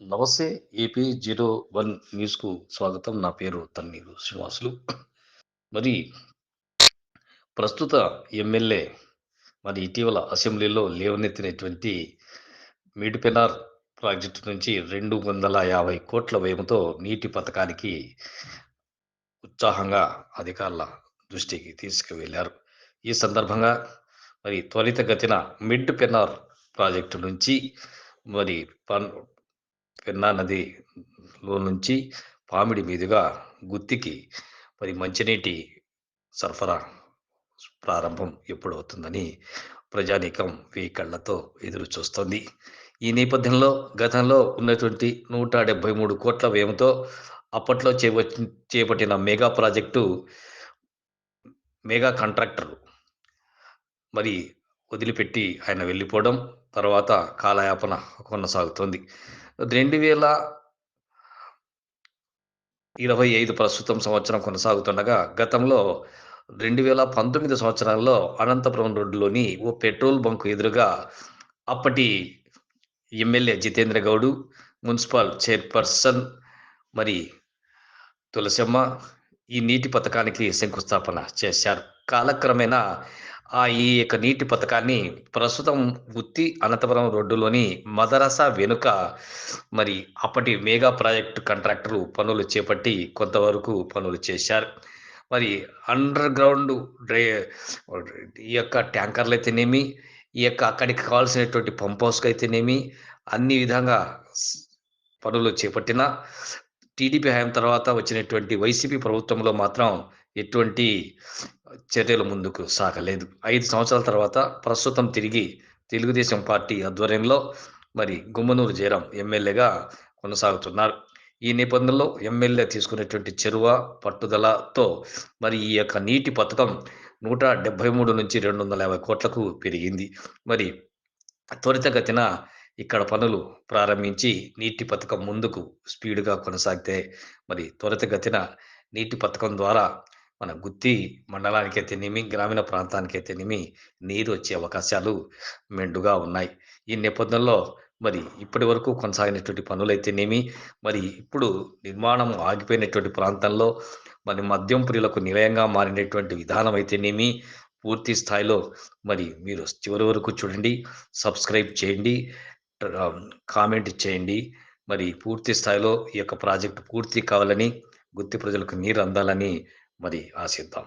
నమస్తే AP zero one న్యూస్కు స్వాగతం. నా పేరు తన్నీరు శ్రీనివాసులు. మరి ప్రస్తుత ఎమ్మెల్యే మరి ఇటీవల అసెంబ్లీలో లేవనెత్తినటువంటి మిడ్పెనార్ ప్రాజెక్టు నుంచి రెండు వందల యాభై కోట్ల వ్యయంతో నీటి పథకానికి ఉత్సాహంగా అధికారుల దృష్టికి తీసుకువెళ్ళారు ఈ సందర్భంగా మరి త్వరితగతిన మిడ్ పెనార్ ప్రాజెక్టు నుంచి మరి పన్ పెన్నా నదిలో నుంచి పామిడి మీదుగా గుత్తికి మరి మంచినీటి సరఫరా ప్రారంభం ఎప్పుడవుతుందని ప్రజానీకం వెయ్యి కళ్ళతో ఎదురు చూస్తోంది. ఈ నేపథ్యంలో గతంలో ఉన్నటువంటి నూట డెబ్బై మూడు కోట్ల వ్యయంతో అప్పట్లో చేప చేపట్టిన మెగా ప్రాజెక్టు మెగా కాంట్రాక్టర్ మరి వదిలిపెట్టి ఆయన వెళ్ళిపోవడం తర్వాత కాలయాపన కొనసాగుతోంది. రెండు వేల ఇరవై ఐదు ప్రస్తుతం సంవత్సరం కొనసాగుతుండగా గతంలో రెండు వేల పంతొమ్మిది సంవత్సరాల్లో అనంతపురం రోడ్డులోని ఓ పెట్రోల్ బంక్ ఎదురుగా అప్పటి MLA Jitendra Goud municipal chairperson మరి తులసమ్మ ఈ నీటి పథకానికి శంకుస్థాపన చేశారు. కాలక్రమేణా ఆ ఈ యొక్క నీటి పథకాన్ని ప్రస్తుతం ఉత్తి అనంతపురం రోడ్డులోని మదరసా వెనుక మరి అప్పటి మెగా ప్రాజెక్టు కాంట్రాక్టర్లు పనులు చేపట్టి కొంతవరకు పనులు చేశారు. మరి అండర్ గ్రౌండ్ డ్రై ఈ యొక్క ట్యాంకర్లు అయితేనేమి ఈ యొక్క అక్కడికి కావాల్సినటువంటి పంప్ హౌస్కి అయితేనేమి అన్ని విధంగా పనులు చేపట్టిన టీడీపీ హయాం తర్వాత వచ్చినటువంటి వైసీపీ ప్రభుత్వంలో మాత్రం ఎటువంటి చర్యలు ముందుకు సాగలేదు. ఐదు సంవత్సరాల తర్వాత ప్రస్తుతం తిరిగి తెలుగుదేశం పార్టీ ఆధ్వర్యంలో మరి గుమ్మనూరు జయరాం ఎమ్మెల్యేగా కొనసాగుతున్నారు. ఈ నేపథ్యంలో ఎమ్మెల్యే తీసుకునేటువంటి చెరువ పట్టుదలతో మరి ఈ యొక్క నీటి పథకం నూట డెబ్బై మూడు నుంచి రెండు వందల యాభై కోట్లకు పెరిగింది. మరి త్వరితగతిన ఇక్కడ పనులు ప్రారంభించి నీటి పథకం ముందుకు స్పీడ్గా కొనసాగితే మరి త్వరితగతిన నీటి పథకం ద్వారా మన గుత్తి మండలానికి అయితేనేమి గ్రామీణ ప్రాంతానికి అయితేనేమి నీరు వచ్చే అవకాశాలు మెండుగా ఉన్నాయి. ఈ నేపథ్యంలో మరి ఇప్పటి వరకు కొనసాగినటువంటి పనులైతేనేమి మరి ఇప్పుడు నిర్మాణం ఆగిపోయినటువంటి ప్రాంతంలో మరి మద్యం ప్రియులకు నిలయంగా మారినటువంటి విధానం అయితేనేమి పూర్తి స్థాయిలో మరి మీరు చివరి వరకు చూడండి సబ్స్క్రైబ్ చేయండి కామెంట్ చేయండి. మరి పూర్తి స్థాయిలో ఈ యొక్క ప్రాజెక్టు పూర్తి కావాలని గుత్తి ప్రజలకు నీరు అందాలని మరి ఆశిద్దాం